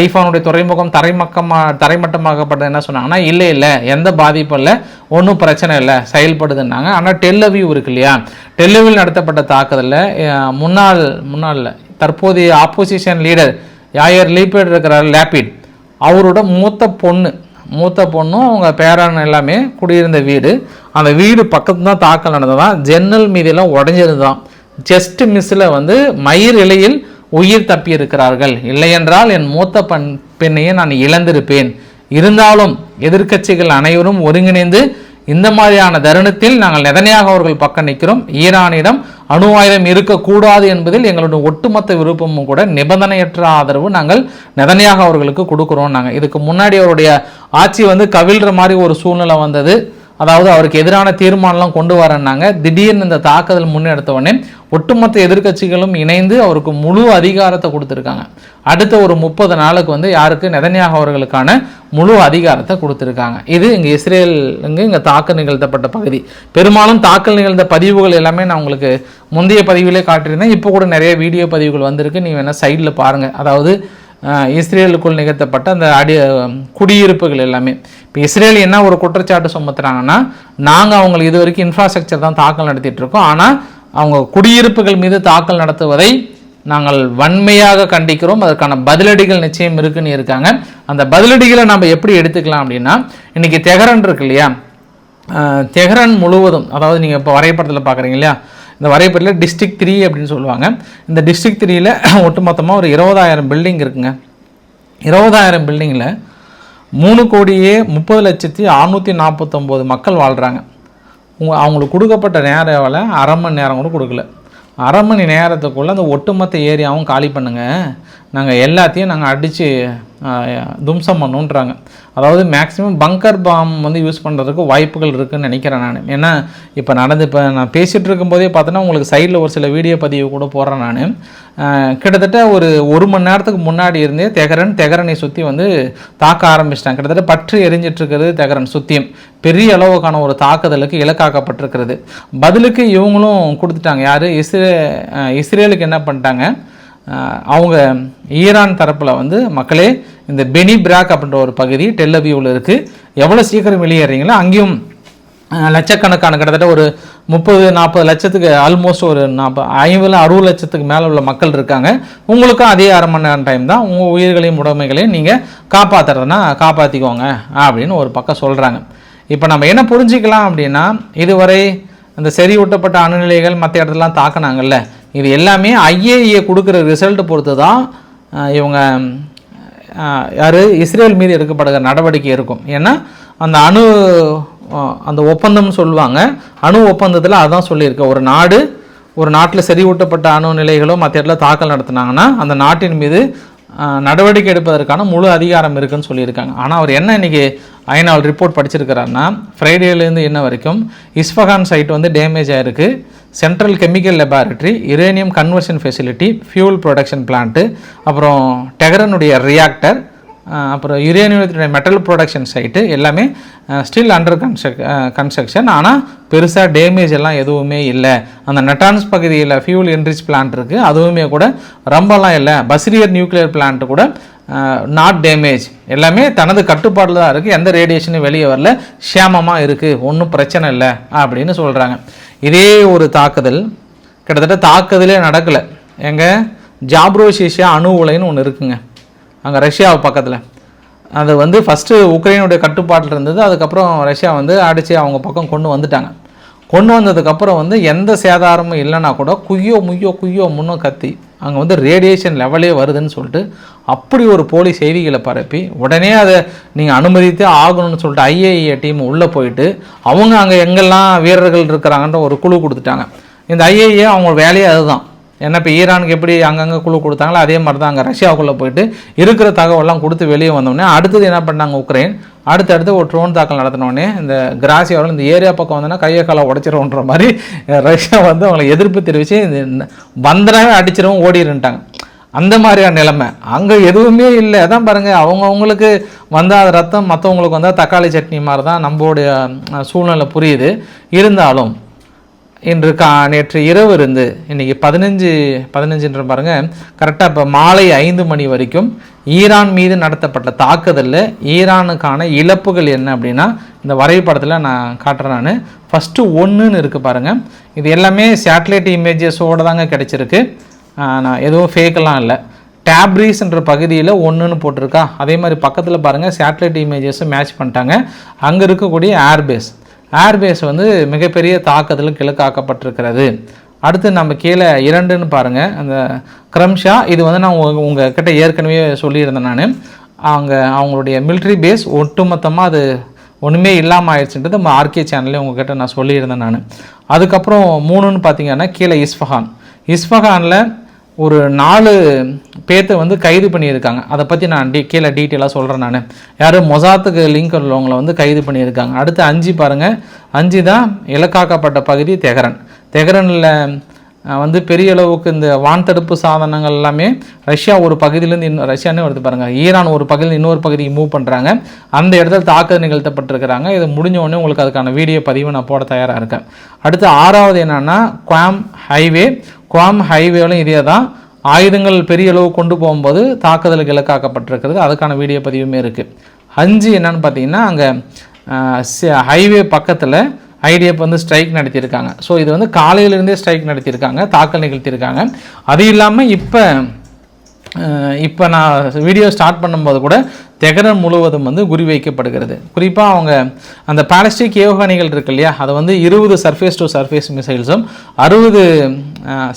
ஐஃபோனுடைய துறைமுகம் தரைமக்கமா தரைமட்டமாக்கப்பட்டது. என்ன சொன்னாங்கன்னா இல்லை இல்லை எந்த பாதிப்பும் இல்லை ஒன்றும் பிரச்சனை இல்லை செயல்படுதுன்னாங்க. ஆனால் டெல்லவியூ இருக்கு இல்லையா? டெல்லவியில் நடத்தப்பட்ட தாக்குதலில் முன்னாள் முன்னாள் தற்போதைய ஆப்போசிஷன் லீடர் யாயர் லீபேட் இருக்கிறார் லேபிட் அவரோட மூத்த பொண்ணு மூத்த பொண்ணும் அவங்க பேரன் எல்லாமே குடியிருந்த வீடு. அந்த வீடு பக்கத்து தான் தாக்கல் நடந்ததான் ஜன்னல் மீதெல்லாம் உடஞ்சிருந்தான் ஜஸ்ட் மிஸ்ஸில் வந்து மயிர் இலையில் உயிர் தப்பி இருக்கிறார்கள் இல்லையென்றால் என் மூத்த பண் பெண்ணையே நான் இழந்திருப்பேன். இருந்தாலும் எதிர்க்கட்சிகள் அனைவரும் ஒருங்கிணைந்து இந்த மாதிரியான தருணத்தில் நாங்கள் நெதனையாக அவர்கள் பக்கம் நிற்கிறோம். ஈரானிடம் அணு ஆயுதம் இருக்கக்கூடாது என்பதில் எங்களுடைய ஒட்டுமொத்த விருப்பமும் கூட நிபந்தனையற்ற ஆதரவு நாங்கள் நெதனையாக அவர்களுக்கு கொடுக்குறோம் நாங்கள் இதுக்கு முன்னாடி அவருடைய ஆட்சி வந்து கவிழ்ற மாதிரி ஒரு சூழ்நிலை வந்தது. அதாவது அவருக்கு எதிரான தீர்மானம்லாம் கொண்டு வரேன்னாங்க திடீர்னு இந்த தாக்குதல் முன்னெடுத்த உடனே ஒட்டுமொத்த எதிர்க்கட்சிகளும் இணைந்து அவருக்கு முழு அதிகாரத்தை கொடுத்துருக்காங்க. அடுத்த ஒரு முப்பது நாளுக்கு வந்து யாருக்கு? நெதன்யாக அவர்களுக்கான முழு அதிகாரத்தை கொடுத்துருக்காங்க. இது இங்கே இஸ்ரேல் இங்கே இங்கே தாக்கல் நிகழ்த்தப்பட்ட பகுதி. பெரும்பாலும் தாக்கல் நிகழ்ந்த பதிவுகள் எல்லாமே நான் உங்களுக்கு முந்தைய பதிவிலே காட்டியிருந்தேன். இப்போ கூட நிறைய வீடியோ பதிவுகள் வந்திருக்கு. நீ வேணால் சைடில் பாருங்கள் அதாவது இஸ்ரேலுக்குள் நிகழ்த்தப்பட்ட அந்த அடி குடியிருப்புகள் எல்லாமே. இப்போ இஸ்ரேல் என்ன ஒரு குற்றச்சாட்டு சுமத்துறாங்கன்னா நாங்கள் அவங்களுக்கு இது வரைக்கும் இன்ஃப்ராஸ்ட்ரக்சர் தான் தாக்கல் நடத்திட்டு இருக்கோம். ஆனால் அவங்க குடியிருப்புகள் மீது தாக்கல் நடத்துவதை நாங்கள் வன்மையாக கண்டிக்கிறோம். அதற்கான பதிலடிகள் நிச்சயம் இருக்குன்னு இருக்காங்க. அந்த பதிலடிகளை நம்ம எப்படி எடுத்துக்கலாம் அப்படின்னா இன்னைக்கு தெஹரன் இருக்கு இல்லையா? தெஹரன் முழுவதும் அதாவது நீங்கள் இப்போ வரைபடத்தில் பார்க்குறீங்க இல்லையா? இந்த வரைபடத்தில் டிஸ்ட்ரிக்ட் த்ரீ அப்படின்னு சொல்லுவாங்க. இந்த டிஸ்ட்ரிக்ட் த்ரீயில் ஒட்டுமொத்தமாக ஒரு இருபதாயிரம் பில்டிங் இருக்குங்க. இருபதாயிரம் பில்டிங்கில் மூணு கோடியே முப்பது லட்சத்தி அறுநூற்றி நாற்பத்தொம்போது மக்கள் வாழ்கிறாங்க உங்கள் அவங்களுக்கு கொடுக்கப்பட்ட நேரம் அரை மணி நேரம் கூட கொடுக்கல. அரை மணி நேரத்துக்குள்ளே அந்த ஒட்டுமொத்த ஏரியாவும் காலி பண்ணுங்கள் நாங்கள் எல்லாத்தையும் நாங்கள் அடித்து தும்சம் பண்ணுன்றாங்க. அதாவது மேக்ஸிமம் பங்கர் பாம் வந்து யூஸ் பண்ணுறதுக்கு வாய்ப்புகள் இருக்குதுன்னு நினைக்கிறேன் நான். ஏன்னா இப்போ நடந்து இப்போ நான் பேசிகிட்டு இருக்கும்போதே பார்த்தோன்னா உங்களுக்கு சைடில் ஒரு சில வீடியோ பதிவு கூட போடுறேன் நான். கிட்டத்தட்ட ஒரு ஒரு மணி நேரத்துக்கு முன்னாடி இருந்தே தெகரன் தெகரனை சுற்றி வந்து தாக்க ஆரம்பிச்சிட்டாங்க கிட்டத்தட்ட பற்று எரிஞ்சிட்ருக்கிறது தெகரன் சுற்றியும் பெரிய அளவுக்கான ஒரு தாக்குதலுக்கு இலக்காக்கப்பட்டிருக்கிறது. பதிலுக்கு இவங்களும் கொடுத்துட்டாங்க. யார்? இஸ்ரே இஸ்ரேலுக்கு என்ன பண்ணிட்டாங்க? அவங்க ஈரான் தரப்பில் வந்து மக்களே இந்த பெனி பிராக் அப்படின்ற ஒரு பகுதி டெல்லவியூவில் இருக்குது எவ்வளோ சீக்கிரம் வெளியேறீங்களோ அங்கேயும் லட்சக்கணக்கான கிட்டத்தட்ட ஒரு முப்பது நாற்பது லட்சத்துக்கு ஆல்மோஸ்ட் ஒரு நாற்பது ஐம்பது அறுபது லட்சத்துக்கு மேலே உள்ள மக்கள் இருக்காங்க. உங்களுக்கும் அதே அரை மணி நேரம் டைம் தான். உங்கள் உயிர்களையும் உடமைகளையும் நீங்கள் காப்பாற்றுறதுனா காப்பாற்றிக்கோங்க அப்படின்னு ஒரு பக்கம் சொல்கிறாங்க இப்போ நம்ம என்ன புரிஞ்சுக்கலாம் அப்படின்னா இதுவரை அந்த செறிவூட்டப்பட்ட அணுநிலைகள் மற்ற இடத்துலலாம் தாக்குனாங்கல்ல இது எல்லாமே ஐஏஏ கொடுக்குற ரிசல்ட் பொறுத்து தான் இவங்க யார்? இஸ்ரேல் மீது எடுக்கப்படுகிற நடவடிக்கை இருக்கும். ஏன்னா அந்த அணு அந்த ஒப்பந்தம்னு சொல்லுவாங்க. அணு ஒப்பந்தத்தில் அதான் சொல்லியிருக்க. ஒரு நாடு ஒரு நாட்டில் செறிவூட்டப்பட்ட அணு நிலைகளோ மற்ற இடத்துல தாக்கல் நடத்தினாங்கன்னா அந்த நாட்டின் மீது நடவடிக்கை எடுப்பதற்கான முழு அதிகாரம் இருக்குன்னு சொல்லியிருக்காங்க. ஆனால் அவர் என்ன இன்றைக்கி ஐநாள் ரிப்போர்ட் படிச்சிருக்கிறாருன்னா ஃப்ரைடேலேருந்து என்ன வரைக்கும் இஸ்ஃபகான் சைட் வந்து டேமேஜ் ஆகிருக்கு central chemical laboratory uranium conversion facility fuel production plant அப்புறம் டெகரனுடைய ரியாக்டர் அப்புறம் யுரேனியத்துடைய மெட்டல் ப்ரொடக்ஷன் சைட்டு எல்லாமே ஸ்டில் அண்டர் கன்ஸ்ட்ரக் கன்ஸ்ட்ரக்ஷன் ஆனால் பெருசாக டேமேஜ் எல்லாம் எதுவுமே இல்லை. அந்த நெட்டான்ஸ் பகுதியில் ஃபியூல் என்ரிச் பிளான்ட் இருக்குது அதுவுமே கூட ரொம்பலாம் இல்லை. பஸ்ரியர் நியூக்ளியர் பிளான்ட் கூட நாட் டேமேஜ் எல்லாமே தனது கட்டுப்பாடில் தான் இருக்குது எந்த ரேடியேஷனும் வெளியே வரல. சேமமாக இருக்குது ஒன்றும் பிரச்சனை இல்லை. அப்படின்னு சொல்கிறாங்க இதே ஒரு தாக்குதல் கிட்டத்தட்ட தாக்குதலே நடக்கலை. எங்கள் ஜாப்ரோசிஷியா அணு உலைன்னு ஒன்று இருக்குங்க. அங்கே ரஷ்யா பக்கத்தில். அது வந்து ஃபஸ்ட்டு உக்ரைனுடைய கட்டுப்பாட்டில் இருந்தது. அதுக்கப்புறம் ரஷ்யா வந்து அடித்து அவங்க பக்கம் கொண்டு வந்துட்டாங்க. கொண்டு வந்ததுக்கப்புறம் வந்து எந்த சேதாரமும் இல்லைன்னா கூட குய்யோ முய்யோ குய்யோ முன்னோ கத்தி அங்கே வந்து ரேடியேஷன் லெவலே வருதுன்னு சொல்லிட்டு அப்படி ஒரு போலி செய்திகளை பரப்பி உடனே அதை நீங்கள் அனுமதித்தே ஆகணும்னு சொல்லிட்டு ஐஏஏ டீம் உள்ளே போயிட்டு அவங்க அங்கே எங்கெல்லாம் வீரர்கள் இருக்கிறாங்கன்ற ஒரு குழு கொடுத்துட்டாங்க. இந்த ஐஏஏ அவங்க வேலையே அதுதான். ஏன்னா இப்போ ஈரானுக்கு எப்படி அங்கங்கே குழு கொடுத்தாங்களோ அதே மாதிரி தான் அங்கே ரஷ்யாவுக்குள்ளே போயிட்டு இருக்கிற தகவலாம் கொடுத்து வெளியே வந்தோடனே அடுத்தது என்ன பண்ணாங்க உக்ரைன்? அடுத்தடுத்து ஒரு ட்ரோன் தாக்கல் நடத்தினோடனே இந்த கிராசியாவில் இந்த ஏரியா பக்கம் வந்தோன்னா கையை காலை உடச்சிருவோன்ற மாதிரி ரஷ்யா வந்து அவங்களை எதிர்ப்பு தெரிவித்து இந்த வந்தனாவே அடிச்சிடவும் ஓடிருன்ட்டாங்க. அந்த மாதிரியான நிலைமை. அங்கே எதுவுமே இல்லை. அதான் பாருங்கள் அவங்கவுங்களுக்கு வந்தால் ரத்தம் மற்றவங்களுக்கு வந்தால் தக்காளி சட்னி மாதிரி தான் நம்மளுடைய சூழ்நிலை புரியுது. இருந்தாலும் இன்று கா நேற்று இரவு இருந்து இன்னைக்கு பதினஞ்சு பதினஞ்சுன்ற பாருங்க. கரெக்டாக இப்போ மாலை ஐந்து மணி வரைக்கும் ஈரான் மீது நடத்தப்பட்ட தாக்குதலில் ஈரானுக்கான இழப்புகள் என்ன அப்படின்னா இந்த வரைபடத்தில் நான் காட்டுறேன் நான். ஃபஸ்ட்டு ஒன்றுன்னு இருக்குது பாருங்கள் இது எல்லாமே சேட்டலைட் இமேஜஸோடு தாங்க கிடச்சிருக்கு. நான் எதுவும் ஃபேக்கெல்லாம் இல்லை. டேப்ரீஸ்ன்ற பகுதியில் ஒன்றுன்னு போட்டிருக்கா. அதே மாதிரி பக்கத்தில் பாருங்கள் சேட்டலைட் இமேஜஸும் மேட்ச் பண்ணிட்டாங்க. அங்கே இருக்கக்கூடிய ஏர்பேஸ் ஏர்பேஸ் வந்து மிகப்பெரிய தாக்கத்தில் கிழக்காக்கப்பட்டிருக்கிறது. அடுத்து நம்ம கீழே இரண்டுன்னு பாருங்கள் அந்த க்ரம்ஷா இது வந்து நான் உங்கள் கிட்டே ஏற்கனவே சொல்லியிருந்தேன் நான். அவங்க அவங்களுடைய மிலிட்ரி பேஸ் ஒட்டுமொத்தமாக அது ஒன்றுமே இல்லாமல் ஆயிடுச்சுன்றது நம்ம ஆர்கே சேனல்லே உங்ககிட்ட நான் சொல்லியிருந்தேன் நான். அதுக்கப்புறம் மூணுன்னு பார்த்தீங்கன்னா கீழே இஸ்ஃபஹான். இஸ்ஃபஹானில் ஒரு நாலு பேர்த்தை வந்து கைது பண்ணியிருக்காங்க. அதை பற்றி நான் டீ கீழே டீட்டெயிலாக சொல்கிறேன் நான். யார்? மொசாத்துக்கு லிங்க் உள்ளவங்களை வந்து கைது பண்ணியிருக்காங்க. அடுத்து அஞ்சு பாருங்கள் அஞ்சு தான் இலக்காக்கப்பட்ட பகுதி தெஹரன் தெஹரனில் வந்து பெரிய அளவுக்கு இந்த வான் தடுப்பு சாதனங்கள் எல்லாமே ரஷ்யா ஒரு பகுதியிலேருந்து இன்னும் ரஷ்யானே வருது பாருங்கள் ஈரான் ஒரு பகுதியில் இன்னொரு பகுதிக்கு மூவ் பண்ணுறாங்க அந்த இடத்துல தாக்குதல் நிகழ்த்தப்பட்டிருக்கிறாங்க. இது முடிஞ்ச உடனே உங்களுக்கு அதுக்கான வீடியோ பதிவு நான் போட தயாராக இருக்கேன். அடுத்து ஆறாவது என்னென்னா குவாம் ஹைவே குவாம் ஹைவேலும் இதே தான் ஆயுதங்கள் பெரிய அளவு கொண்டு போகும்போது தாக்குதலுக்கு இலக்காக்கப்பட்டிருக்கிறது. அதுக்கான வீடியோ பதிவுமே இருக்குது அஞ்சு என்னன்னு பார்த்தீங்கன்னா அங்கே ஹைவே பக்கத்தில் ஐடிஎஃப் வந்து ஸ்ட்ரைக் நடத்தியிருக்காங்க. ஸோ இது வந்து காலையிலேருந்தே ஸ்ட்ரைக் நடத்தியிருக்காங்க தாக்கல் நிகழ்த்தியிருக்காங்க. அது இல்லாமல் இப்போ இப்போ நான் வீடியோ ஸ்டார்ட் பண்ணும்போது கூட தெகரன் முழுவதும் வந்து குறிவைக்கப்படுகிறது குறிப்பாக அவங்க அந்த பாலஸ்டிக் ஏவுகணைகள் இருக்கு இல்லையா? அதை வந்து இருபது சர்ஃபேஸ் டு சர்ஃபேஸ் மிசைல்ஸும் அறுபது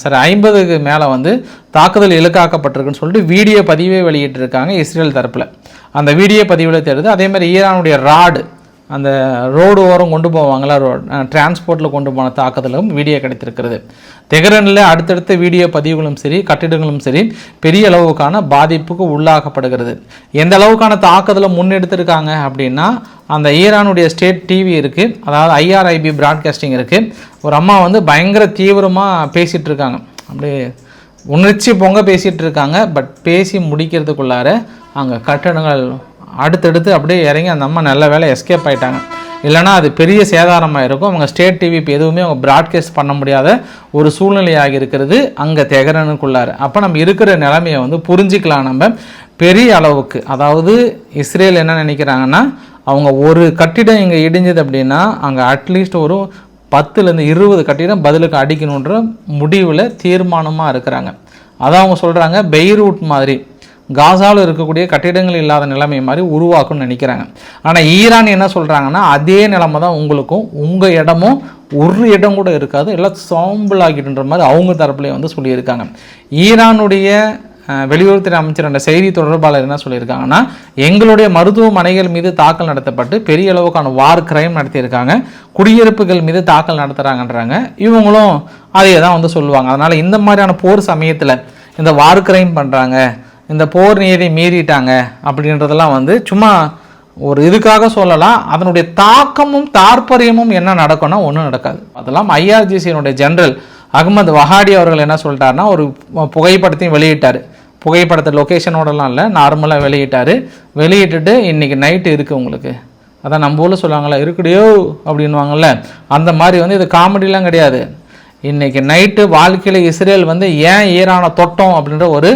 சரி ஐம்பதுக்கு மேலே வந்து தாக்குதல் இலக்காக்கப்பட்டிருக்குன்னு சொல்லிட்டு வீடியோ பதிவே வெளியிட்டிருக்காங்க இஸ்ரேல் தரப்பில். அந்த வீடியோ பதிவில் தெரியுது. அதே மாதிரி ஈரானுடைய ராடு அந்த ரோடு ஓரம் கொண்டு போவாங்களா? ரோ டிரான்ஸ்போர்ட்டில் கொண்டு போன தாக்குதலும் வீடியோ கிடைத்திருக்கிறது. தெஹ்ரானில் அடுத்தடுத்த வீடியோ பதிவுகளும் சரி கட்டிடங்களும் சரி பெரிய அளவுக்கான பாதிப்புக்கு உள்ளாகப்படுகிறது எந்த அளவுக்கான தாக்குதலை முன்னெடுத்திருக்காங்க அப்படின்னா அந்த ஈரானுடைய ஸ்டேட் டிவி இருக்குது அதாவது ஐஆர்ஐபி ப்ராட்காஸ்டிங் இருக்குது ஒரு அம்மா வந்து பயங்கர தீவிரமாக பேசிகிட்டு இருக்காங்க அப்படியே உணர்ச்சி பொங்க பேசிகிட்டு இருக்காங்க பட் பேசி முடிக்கிறதுக்குள்ளார அங்கே கட்டடங்கள் அடுத்தடுத்து அப்படியே இறங்கி அந்த அம்மா நல்ல வேலை எஸ்கேப் ஆகிட்டாங்க இல்லைனா அது பெரிய சேதாரமாக இருக்கும். அவங்க ஸ்டேட் டிவி இப்போ எதுவுமே அவங்க ப்ராட்காஸ்ட் பண்ண முடியாத ஒரு சூழ்நிலையாக இருக்கிறது அங்கே தெகரனுக்குள்ளார். அப்போ நம்ம இருக்கிற நிலைமையை வந்து புரிஞ்சிக்கலாம் நம்ம. பெரிய அளவுக்கு அதாவது இஸ்ரேல் என்ன நினைக்கிறாங்கன்னா அவங்க ஒரு கட்டிடம் இங்கே இடிஞ்சது அப்படின்னா அங்கே அட்லீஸ்ட் ஒரு பத்துலேருந்து இருபது கட்டிடம் பதிலுக்கு அடிக்கணுன்ற முடிவில் தீர்மானமாக இருக்கிறாங்க. அதான் அவங்க சொல்கிறாங்க பெய்ரூட் மாதிரி. காசாவில் இருக்கக்கூடிய கட்டிடங்கள் இல்லாத நிலைமை மாதிரி உருவாக்கும்னு நினைக்கிறாங்க. ஆனால் ஈரான் என்ன சொல்கிறாங்கன்னா அதே நிலைமை தான் உங்களுக்கும் உங்கள் இடமும் ஒரு இடம் கூட இருக்காது எல்லாம் சாம்பிள் ஆகிட்டுன்ற மாதிரி அவங்க தரப்புலேயே வந்து சொல்லியிருக்காங்க. ஈரானுடைய வெளியுறவுத்துறை அமைச்சர் என்ற செய்தி தொடர்பாளர் என்ன சொல்லியிருக்காங்கன்னா எங்களுடைய மருத்துவமனைகள் மீது தாக்கல் நடத்தப்பட்டு பெரிய அளவுக்கான வார் கிரைம் நடத்தியிருக்காங்க. குடியிருப்புகள் மீது தாக்கல் நடத்துகிறாங்கன்றாங்க இவங்களும் அதையே தான் வந்து சொல்லுவாங்க. அதனால் இந்த மாதிரியான போர் சமயத்தில் இந்த வார் கிரைம் பண்ணுறாங்க இந்த போர் நீதி மீறிட்டாங்க அப்படின்றதெல்லாம் வந்து சும்மா ஒரு இதுக்காக சொல்லலாம். அதனுடைய தாக்கமும் தாற்பயமும் என்ன நடக்கும்னா ஒன்றும் நடக்காது. அதெல்லாம் ஐஆர்ஜிசியினுடைய ஜெனரல் அகமது வஹாடி அவர்கள் என்ன சொல்லிட்டாருன்னா ஒரு புகைப்படத்தையும் வெளியிட்டார். புகைப்படத்தை லொக்கேஷனோடலாம் இல்லை நார்மலாக வெளியிட்டார். வெளியிட்டுட்டு இன்றைக்கி நைட்டு இருக்குது உங்களுக்கு. அதான் நம்ம ஊரில் சொல்லுவாங்களா இருக்குடியோ அப்படின்வாங்கள்ல அந்த மாதிரி வந்து இது காமெடிலாம் கிடையாது. இன்றைக்கி நைட்டு வாழ்க்கையில் இஸ்ரேல் வந்து ஏன் ஈரானை தொட்டோம் அப்படின்ற ஒரு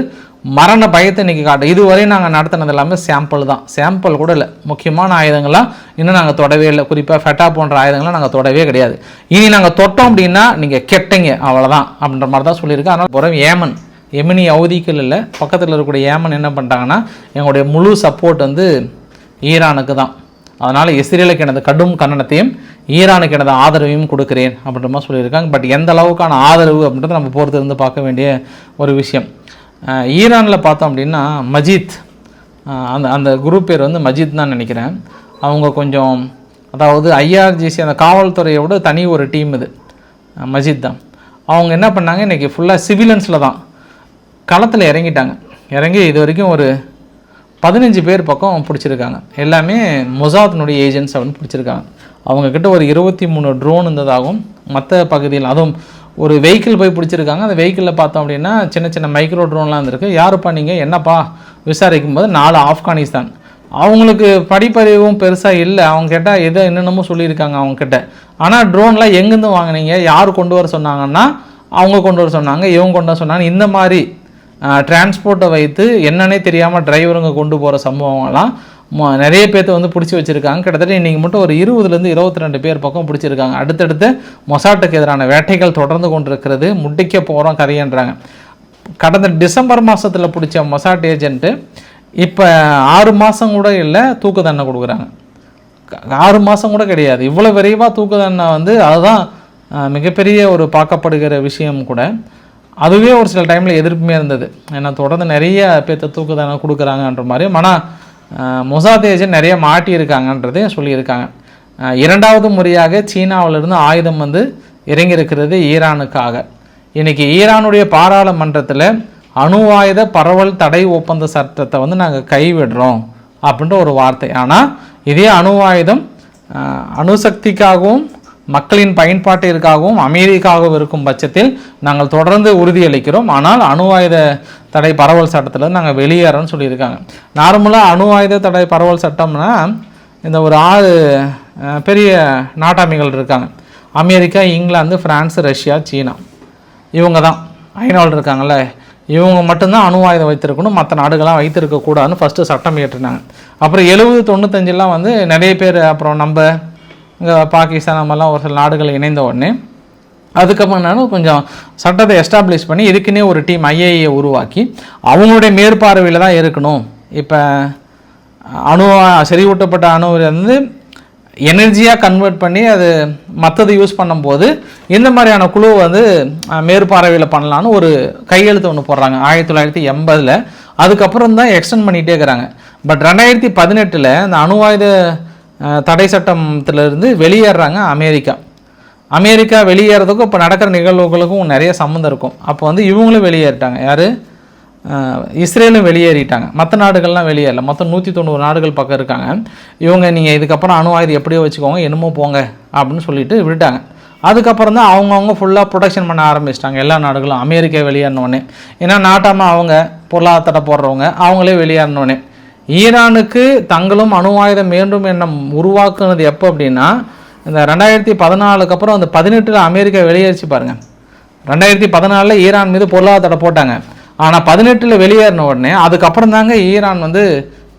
மரண பயத்தை இன்னைக்கு காட்டும். இதுவரை நாங்கள் நடத்தினது எல்லாமே சாம்பிள் தான். சாம்பிள் கூட இல்லை. முக்கியமான ஆயுதங்கள்லாம் இன்னும் நாங்கள் தொடவே இல்லை. குறிப்பாக ஃபெட்டா போன்ற ஆயுதங்கள்லாம் நாங்கள் தொடவே கிடையாது. இனி நாங்கள் தொட்டோம் அப்படின்னா நீங்கள் கெட்டீங்க. அவ்வளோதான் அப்படின்ற மாதிரி தான் சொல்லியிருக்கேன் அதனால் புறம் ஏமன். எமினி அவதிகள் இல்லை. பக்கத்தில் இருக்கக்கூடிய ஏமன் என்ன பண்ணிட்டாங்கன்னா எங்களுடைய முழு சப்போர்ட் வந்து ஈரானுக்கு தான். அதனால் இஸ்ரேலுக்கு எனது கடும் கண்டனத்தையும் ஈரானுக்கு எனது ஆதரவையும் கொடுக்குறேன் அப்படின்ற மாதிரி சொல்லியிருக்காங்க. பட் எந்த அளவுக்கான ஆதரவு அப்படின்றத நம்ம பொறுத்து இருந்து பார்க்க வேண்டிய ஒரு விஷயம். ஈரானில் பார்த்தோம் அப்படின்னா மஜித் அந்த அந்த குரூப் பேர் வந்து மஜித் தான் நினைக்கிறேன். அவங்க கொஞ்சம் அதாவது ஐஆர்ஜிசி அந்த காவல்துறையை விட தனி ஒரு டீம் இது. மஜித் தான். அவங்க என்ன பண்ணாங்க இன்றைக்கி ஃபுல்லாக சிவிலன்ஸில் தான். களத்தில் இறங்கிட்டாங்க. இறங்கி இது வரைக்கும் ஒரு பதினஞ்சு பேர் பக்கம் பிடிச்சிருக்காங்க. எல்லாமே மொசாத்னுடைய ஏஜென்ட்ஸ் அப்படின்னு பிடிச்சிருக்காங்க. அவங்கக்கிட்ட ஒரு இருபத்தி மூணு ட்ரோன் இருந்ததாகவும் மற்ற பகுதியில் அதுவும் ஒரு வெஹிக்கிள் போய் பிடிச்சிருக்காங்க. அந்த வெஹிக்கிளில் பார்த்தோம் அப்படின்னா சின்ன சின்ன மைக்ரோ ட்ரோன்லாம் இருந்திருக்கு யாருப்பா நீங்கள் என்னப்பா? விசாரிக்கும் போது நாலு ஆப்கானிஸ்தான். அவங்களுக்கு படிப்பறிவும் பெருசாக இல்லை. அவங்க கேட்டால் எதோ என்னென்னமோ சொல்லியிருக்காங்க அவங்க கிட்ட ஆனால் ட்ரோன்லாம் எங்கேருந்து வாங்குனீங்க? யார் கொண்டு வர சொன்னாங்கன்னா அவங்க கொண்டு வர சொன்னாங்க இவங்க கொண்டு வர சொன்னாங்க. இந்த மாதிரி டிரான்ஸ்போர்ட்டை வைத்து என்னன்னே தெரியாமல் டிரைவருங்க கொண்டு போகிற சம்பவங்கள்லாம் நிறைய பேர்த்த வந்து பிடிச்சி வச்சுருக்காங்க. கிட்டத்தட்ட இன்றைக்கி மட்டும் ஒரு இருபதுலேருந்து இருபத்தி ரெண்டு பேர் பக்கம் பிடிச்சிருக்காங்க. அடுத்தடுத்து மொசாட்டுக்கு எதிரான வேட்டைகள் தொடர்ந்து கொண்டிருக்கிறது. முடிக்க போகிறோம் கரையன்றாங்க கடந்த டிசம்பர் மாதத்தில் பிடிச்ச மொசாட் ஏஜென்ட்டு இப்போ ஆறு மாதம் கூட இல்லை தூக்கு தண்டனை கொடுக்குறாங்க. க- ஆறு மாதம் கூட கிடையாது. இவ்வளோ விரைவாக தூக்கு தண்டனை வந்து அதுதான் மிகப்பெரிய ஒரு பார்க்கப்படுகிற விஷயம் கூட. அதுவே ஒரு சில டைமில் எதிர்ப்புமே இருந்தது. ஏன்னா தொடர்ந்து நிறைய பேர்த்த தூக்கு தண்டனை கொடுக்குறாங்கன்ற மாதிரி. ஆனால் மொசாத் ஏஜென்ட் நிறைய மாட்டியிருக்காங்கன்றதையும் சொல்லியிருக்காங்க. இரண்டாவது முறையாக சீனாவிலிருந்து ஆயுதம் வந்து இறங்கியிருக்கிறது ஈரானுக்காக. இன்றைக்கி ஈரானுடைய பாராளுமன்றத்தில் அணு ஆயுத பரவல் தடை ஒப்பந்த சட்டத்தை வந்து நாங்கள் கைவிடுறோம் அப்படின்ற ஒரு வார்த்தை. ஆனால் இதே அணு ஆயுதம் அணுசக்திக்காகவும் மக்களின் பயன்பாட்டிற்காகவும் அமெரிக்காகவும் இருக்கும் பட்சத்தில் நாங்கள் தொடர்ந்து உறுதியளிக்கிறோம். ஆனால் அணு ஆயுத தடை பரவல் சட்டத்தில் நாங்கள் வெளியேறோம்னு சொல்லியிருக்காங்க. நார்மலாக அணு ஆயுத தடை பரவல் சட்டம்னா இந்த ஒரு ஆறு பெரிய நாட்டாமைகள் இருக்காங்க. America England France Russia China. இவங்க தான் ஐநாவில் இருக்காங்கல்ல. இவங்க மட்டும்தான் அணு ஆயுதம் வைத்திருக்கணும். மற்ற நாடுகள்லாம் வைத்திருக்கக்கூடாதுன்னு ஃபஸ்ட்டு சட்டம் இயற்றினாங்க. அப்புறம் எழுபது தொண்ணூத்தஞ்செல்லாம் வந்து நிறைய பேர் அப்புறம் நம்ம இங்கே பாகிஸ்தான் நம்மலாம் ஒரு சில நாடுகள் இணைந்த உடனே அதுக்கப்புறம் என்னன்னா கொஞ்சம் சட்டத்தை எஸ்டாப்ளிஷ் பண்ணி இதுக்குன்னே ஒரு டீம் ஐஏஏ உருவாக்கி அவங்களுடைய மேற்பார்வையில் தான் இருக்கணும். இப்போ அணு செறிவூட்டப்பட்ட அணுவிலேருந்து வந்து எனர்ஜியாக கன்வெர்ட் பண்ணி அது மற்றது யூஸ் பண்ணும்போது இந்த மாதிரியான குழு வந்து மேற்பார்வையில் பண்ணலான்னு ஒரு கையெழுத்து ஒன்று போடுறாங்க. ஆயிரத்தி தொள்ளாயிரத்தி எண்பதில். அதுக்கப்புறம் தான் எக்ஸ்டெண்ட் பண்ணிகிட்டே இருக்கிறாங்க. பட் ரெண்டாயிரத்தி பதினெட்டில் இந்த அணுவாயுத தடை சட்டத்திலிருந்து வெளியேறாங்க அமெரிக்கா. அமெரிக்கா வெளியேறதுக்கும் இப்போ நடக்கிற நிகழ்வுகளுக்கும் நிறைய சம்மந்தம் இருக்கும். அப்போ வந்து இவங்களும் வெளியேறிட்டாங்க. யார்? இஸ்ரேலும் வெளியேறிட்டாங்க. மற்ற நாடுகள்லாம் வெளியேறல. மொத்தம் நூற்றி தொண்ணூறு நாடுகள் பக்கம் இருக்காங்க. இவங்க நீங்கள் இதுக்கப்புறம் அணு ஆயுதம் எப்படியோ வச்சுக்கோங்க என்னமோ போங்க அப்படின்னு சொல்லிட்டு விட்டுட்டாங்க. அதுக்கப்புறம் தான் அவங்கவுங்க ஃபுல்லாக ப்ரொடக்ஷன் பண்ண ஆரம்பிச்சிட்டாங்க எல்லா நாடுகளும். அமெரிக்கா வெளியேறினோடனே. ஏன்னா நாட்டாமல் அவங்க பொருளாதாரத்தை போடுறவங்க அவங்களே வெளியேறினோடனே. ஈரானுக்கு தங்களும் அணு ஆயுதம் வேண்டும் எண்ணம் உருவாக்குனது எப்போ அப்படின்னா இந்த ரெண்டாயிரத்தி பதினாலுக்கு அப்புறம் அந்த பதினெட்டில் அமெரிக்கா வெளியேறிச்சு பாருங்கள் ரெண்டாயிரத்தி பதினாலில் ஈரான் மீது பொருளாதார தடை போட்டாங்க. ஆனால் பதினெட்டில் வெளியேறின உடனே அதுக்கப்புறம் தாங்க ஈரான் வந்து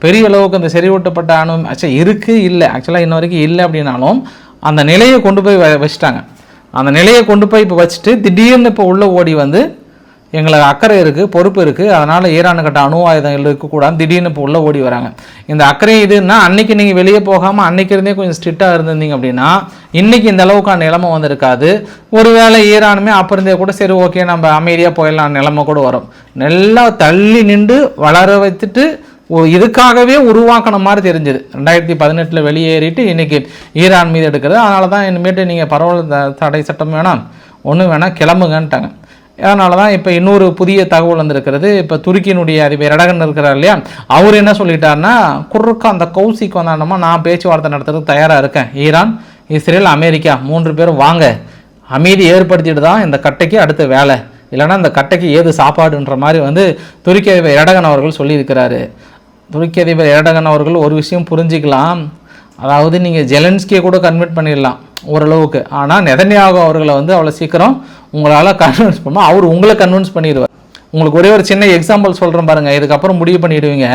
பெரிய அளவுக்கு அந்த செறிவூட்டப்பட்ட அணு ஆக்சுவலாக இருக்குது இல்லை. ஆக்சுவலாக இன்ன வரைக்கும் இல்லை அப்படின்னாலும் அந்த நிலையை கொண்டு போய் வ- வச்சுட்டாங்க. அந்த நிலையை கொண்டு போய் இப்போ வச்சுட்டு திடீர்னு இப்போ உள்ளே ஓடி வந்து எங்களுக்கு அக்கறை இருக்குது பொறுப்பு இருக்குது அதனால் ஈரானுக்கிட்ட அணு ஆயுதம் இருக்கக்கூடாது. திடீர்னு இப்போ உள்ளே ஓடி வராங்க. இந்த அக்கறை இதுன்னா அன்னைக்கு நீங்கள் வெளியே போகாமல் அன்னைக்கு இருந்தே கொஞ்சம் ஸ்ட்ரிக்டாக இருந்திருந்தீங்க அப்படின்னா இன்றைக்கி இந்த அளவுக்கான நிலைமை வந்திருக்காது. ஒருவேளை ஈரானுமே அப்போ இருந்தே கூட சரி ஓகே நம்ம அமைதியாக போயிடலாம் நிலைமை கூட வரும். நல்லா தள்ளி நின்று வளர வைத்துட்டு இதுக்காகவே உருவாக்கின மாதிரி தெரிஞ்சது. ரெண்டாயிரத்தி பதினெட்டில் வெளியேறிட்டு இன்றைக்கி ஈரான் மீது எடுக்கிறது. அதனால தான் இனிமேட்டு நீங்கள் பரவல் தடை சட்டம் வேணாம். ஒன்றும் வேணாம் கிளம்புங்கன்ட்டாங்க. அதனால தான் இப்போ இன்னொரு புதிய தகவல் வந்திருக்கிறது. இப்போ துருக்கியினுடைய அதிபர் எடகன் இருக்கிறார் இல்லையா? அவர் என்ன சொல்லிட்டாருன்னா குறுக்க அந்த கௌசிக்கு வந்தாண்டமா நான் பேச்சுவார்த்தை நடத்துறதுக்கு தயாராக இருக்கேன். ஈரான் இஸ்ரேல் அமெரிக்கா மூன்று பேரும் வாங்க. அமைதி ஏற்படுத்திட்டு தான் இந்த கட்டைக்கு அடுத்த வேலை. இல்லைன்னா இந்த கட்டைக்கு ஏது சாப்பாடுன்ற மாதிரி வந்து துருக்கி அதிபர் எடகன் அவர்கள் சொல்லியிருக்கிறாரு. துருக்கி அதிபர் எடகன் அவர்கள் ஒரு விஷயம் புரிஞ்சிக்கலாம். அதாவது நீங்கள் ஜெலன்ஸ்கியை கூட கன்வெர்ட் பண்ணிடலாம் ஓரளவுக்கு. ஆனால் நெதன்யாகு அவர்களை வந்து அவ்வளோ சீக்கிரம் உங்களால் கன்வின்ஸ் பண்ண அவர் உங்களை கன்வின்ஸ் பண்ணிடுவார். உங்களுக்கு ஒரே ஒரு சின்ன எக்ஸாம்பிள் சொல்கிறேன் பாருங்கள் இதுக்கப்புறம் முடிவு பண்ணிடுவீங்க.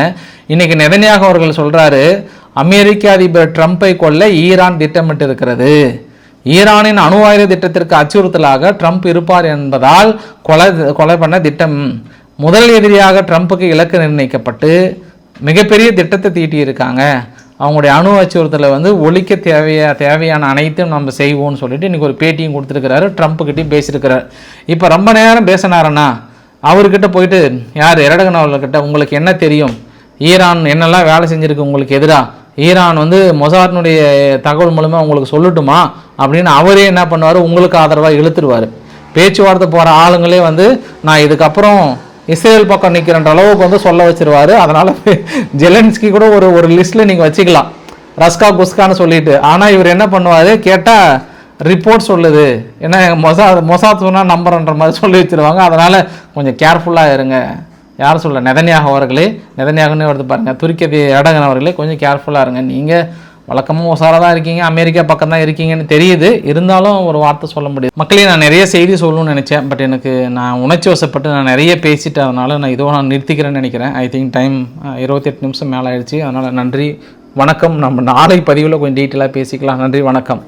இன்றைக்கி நெதன்யாக அவர்கள் சொல்கிறாரு அமெரிக்க அதிபர் ட்ரம்ப்பை கொல்ல ஈரான் திட்டமிட்டு இருக்கிறது. ஈரானின் அணு ஆயுத திட்டத்திற்கு அச்சுறுத்தலாக ட்ரம்ப் இருப்பார் என்பதால் கொலை கொலை பண்ண திட்டம் முதல் எதிரியாக ட்ரம்ப்புக்கு இலக்கு நிர்ணயிக்கப்பட்டு மிகப்பெரிய திட்டத்தை தீட்டியிருக்காங்க. அவங்களுடைய அணு அச்சுறுத்தலை வந்து ஒழிக்க தேவையா தேவையான அனைத்தும் நம்ம செய்வோம்னு சொல்லிட்டு இன்றைக்கி ஒரு பேட்டியும் கொடுத்துருக்கிறாரு. ட்ரம்ப்புக்கிட்டையும் பேசியிருக்கிறார். இப்போ ரொம்ப நேரம் பேசினாருன்னா அவர்கிட்ட போயிட்டு யார்? எரடகன் அவர்கிட்ட உங்களுக்கு என்ன தெரியும்? ஈரான் என்னெல்லாம் வேலை செஞ்சுருக்கு உங்களுக்கு எதிராக ஈரான் வந்து மொசார்னுடைய தகவல் மூலமாக உங்களுக்கு சொல்லட்டுமா? அப்படின்னு அவரே என்ன பண்ணுவார்? உங்களுக்கு ஆதரவாக இழுத்துருவார். பேச்சுவார்த்தை போகிற ஆளுங்களே வந்து நான் இதுக்கப்புறம் இஸ்ரேல் பக்கம் நிற்கிறன்ற அளவுக்கு வந்து சொல்ல வச்சிருவாரு. அதனால ஜெலன்ஸ்கி கூட ஒரு ஒரு லிஸ்ட்டில் நீங்கள் வச்சுக்கலாம். ரஸ்கா குஸ்கான்னு சொல்லிட்டு. ஆனால் இவர் என்ன பண்ணுவார்? கேட்டால் ரிப்போர்ட் சொல்லுது. ஏன்னா மொசா மொசாத் சொன்னால் நம்புறன்ற மாதிரி சொல்லி வச்சிருவாங்க. அதனால் கொஞ்சம் கேர்ஃபுல்லாக இருங்க. யார் சொல்ல நெதன்யாக அவர்களே நெதன்யாகனே வருது பாருங்கள் துருக்கதி எடகன் அவர்களே கொஞ்சம் கேர்ஃபுல்லாக இருங்க. நீங்கள் வழக்கமும் உசாராக தான் இருக்கீங்க அமெரிக்கா பக்கம் தான் இருக்கீங்கன்னு தெரியுது. இருந்தாலும் ஒரு வார்த்தை சொல்ல முடியாது. மக்களே நான் நிறைய செய்தி சொல்லணும்னு நினச்சேன் பட் எனக்கு நான் உணர்ச்சி வசப்பட்டு நான் நிறைய பேசிட்டேன் அதனால் நான் இதோ நான் நிறுத்திக்கிறேன்னு நினைக்கிறேன். ஐ திங்க் டைம் இருபத்தெட்டு நிமிஷம் மேலே ஆயிடுச்சு அதனால் நன்றி வணக்கம். நம்ம நாளை பதிவில் கொஞ்சம் டீட்டெயிலாக பேசிக்கலாம். நன்றி வணக்கம்.